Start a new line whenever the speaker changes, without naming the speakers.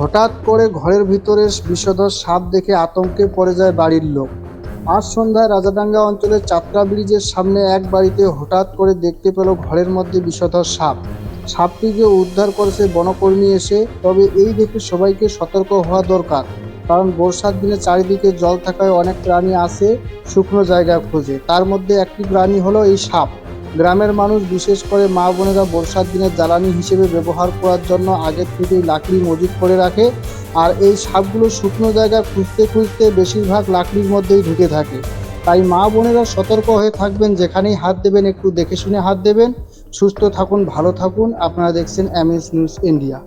হঠাৎ করে ঘরের ভিতরে বিষধর সাপ দেখে আতঙ্কে পড়ে যায় বাড়ির লোক। আজ সন্ধ্যায় রাজাডাঙ্গা অঞ্চলের চাত্রা ব্রিজের সামনে এক বাড়িতে হঠাৎ করে দেখতে পেল ঘরের মধ্যে বিষধর সাপ। সাপটিকে উদ্ধার করেছে বনকর্মী এসে, তবে এই দেখে সবাইকে সতর্ক হওয়া দরকার, কারণ বর্ষার দিনে চারিদিকে জল থাকায় অনেক প্রাণী আসে শুকনো জায়গা খোঁজে। তার মধ্যে একটি প্রাণী হলো এই সাপ। গ্রামের মানুষ বিশেষ করে মা বোনেরা বর্ষার দিনে জ্বালানি হিসেবে ব্যবহার করার জন্য আগের থেকেই লাকড়ি মজুত করে রাখে আর এই সাপগুলো শুকনো জায়গা খুঁজতে খুঁজতে বেশিরভাগ লাকড়ির মধ্যেই ঢুকে থাকে। তাই মা বোনেরা সতর্ক হয়ে থাকবেন, যেখানেই হাত দেবেন একটু দেখে শুনে হাত দেবেন। সুস্থ থাকুন, ভালো থাকুন। আপনারা দেখছেন এমএস নিউজ ইন্ডিয়া।